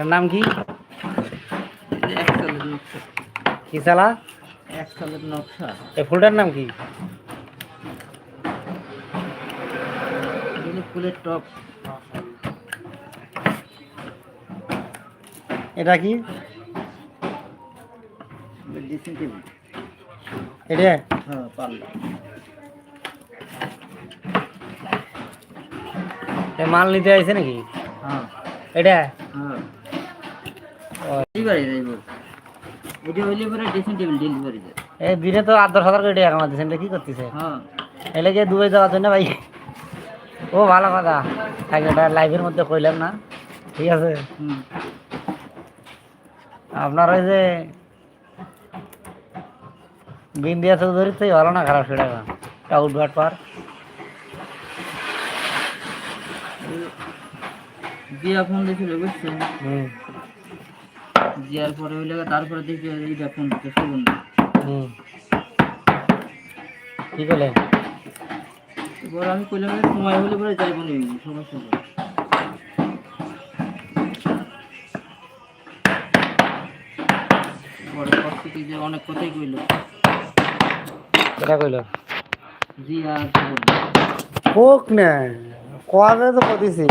এর নাম কি? কি এক নকশা। এই ফুলটার নাম কি? ফুলের টপ। এটা কি? এটা? হ্যাঁ পারলা মাল নিতে আইছে নাকি? হ্যাঁ। এটা? হ্যাঁ। ডেলিভারি যাইব এটা হইলে পরে ড্রেসিং টেবিল ডেলিভারি এই দিনে তো আট দশ হাজার করে টাকা এটা কি করতেছে? হ্যাঁ। এলে গিয়ে দুবাই যাওয়ার জন্য ভাই। ও ভালো কথা। থাক লাইভের মধ্যে কইলাম না। ঠিক আছে? আপনার ওই যে বিন্দিয়া চৌধুরীর তো ভালো না খারাপ সেটা টাউট পার। জিয়া ফোন দিয়েছিল বুঝছেন? হুম। জিয়ার পরে হইলে তারপরে দেখি এইটা ফোন দিতে শুনুন হুম। কি করলেন এবার আমি কইলাম সময় হলে পরে যাইব নি সমস্যা নেই। পরে প্রস্তুতি যে অনেক কথাই কইল। এটা কইল? জি আর হোক না কবে তো কদিছি